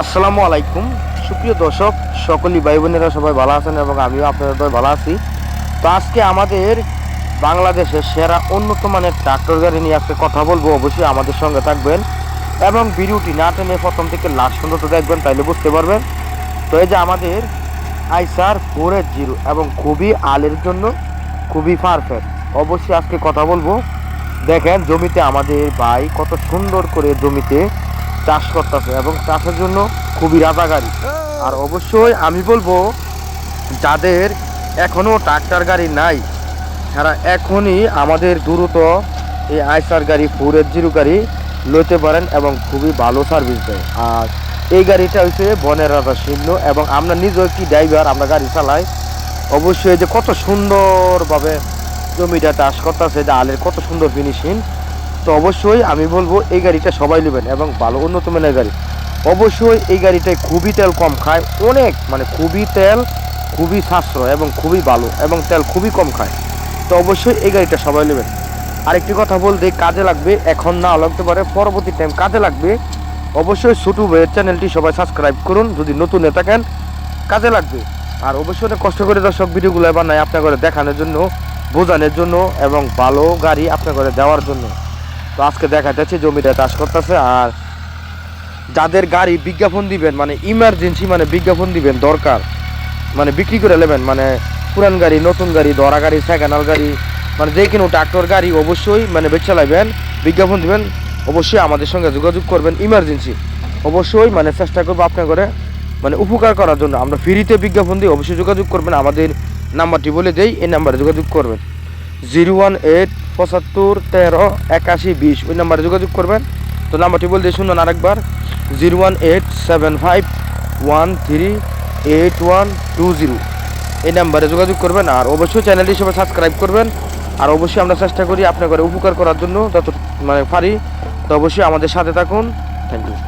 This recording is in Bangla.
আসসালামু আলাইকুম। সুপ্রিয় দর্শক, সকলই ভাই বোনেরা সবাই ভালো আছেন এবং আমিও আপনাদের সবাই ভালো আছি। তো আজকে আমাদের বাংলাদেশের সেরা উন্নত মানের ট্রাক্টর গাড়ি নিয়ে আজকে কথা বলব। অবশ্যই আমাদের সঙ্গে থাকবেন এবং ভিডিওটি না টেনে প্রথম থেকে লাস্ট পর্যন্ত দেখবেন, তাইলে বুঝতে পারবেন। তো এই যে আমাদের আইসার ফোর এইট জিরো এবং খুবই আলের জন্য খুবই পারফেক্ট অবশ্যই আজকে কথা বলব। দেখেন, জমিতে আমাদের ভাই কত সুন্দর করে জমিতে চাষ করতেছে এবং চাষের জন্য খুবই রাজা গাড়ি আর অবশ্যই আমি বলব, যাদের এখনও ট্রাক্টর গাড়ি নাই, তারা এখনই আমাদের দ্রুত এই আইসার গাড়ি ফোর এইট জিরো গাড়ি লইতে পারেন এবং খুবই ভালো সার্ভিস দেয়। আর এই গাড়িটা হচ্ছে বনের রাজা শূন্য এবং আমরা নিজেও একটি ড্রাইভার আমরা গাড়ি চালাই। অবশ্যই যে কত সুন্দরভাবে জমিটা চাষ করতেছে যে আলের কত সুন্দর ফিনিশিং তো অবশ্যই আমি বলব এই গাড়িটা সবাই নেবেন এবং ভালো উন্নত মানের গাড়ি। অবশ্যই এই গাড়িটায় খুবই তেল কম খায়, অনেক মানে খুবই তেল, খুবই সাশ্রয় এবং খুবই ভালো এবং তেল খুবই কম খায়। তো অবশ্যই এই গাড়িটা সবাই নেবেন। আরেকটি কথা বলতে, কাজে লাগবে, এখন না লাগতে পারে, পরবর্তী টাইম কাজে লাগবে। অবশ্যই ছোটু ভাইয়ের চ্যানেলটি সবাই সাবস্ক্রাইব করুন, যদি নতুন হয়ে থাকেন, কাজে লাগবে। আর অবশ্যই অনেক কষ্ট করে দর্শক ভিডিওগুলো এবার বানাই আপনার করে দেখানোর জন্য, বোঝানোর জন্য এবং ভালো গাড়ি আপনার করে দেওয়ার জন্য। তো আজকে দেখা যাচ্ছে জমিটা চাষ করতেছে আর যাদের গাড়ি বিজ্ঞাপন দিবেন মানে ইমার্জেন্সি মানে বিজ্ঞাপন দিবেন দরকার মানে বিক্রি করে নেবেন মানে পুরান গাড়ি, নতুন গাড়ি দরা গাড়ি সেকেন্ড গাড়ি মানে যে কোনো ট্রাক্টর গাড়ি অবশ্যই মানে বেচে লাইবেন, বিজ্ঞাপন দিবেন, অবশ্যই আমাদের সঙ্গে যোগাযোগ করবেন ইমার্জেন্সি অবশ্যই মানে চেষ্টা করব আপনার করে মানে উপকার করার জন্য। আমরা ফ্রিতে বিজ্ঞাপন দিই অবশ্যই যোগাযোগ করবেন, আমাদের নাম্বারটি বলে দেই, এই নাম্বারে যোগাযোগ করবেন। জিরো ওয়ান এইট পঁচাত্তর তেরো একাশি বিশ। ওই নাম্বারে যোগাযোগ করবেন। তো নাম্বারটি বলতে শুনুন আরেকবার। Zero one eight seven five one three eight one two zero. এই নাম্বারে যোগাযোগ করবেন আর অবশ্যই চ্যানেলটি সবাই সাবস্ক্রাইব করবেন। আর অবশ্যই আমরা চেষ্টা করি আপনার করে উপকার করার জন্য যত মানে পারি। তো অবশ্যই আমাদের সাথে থাকুন। Thank you.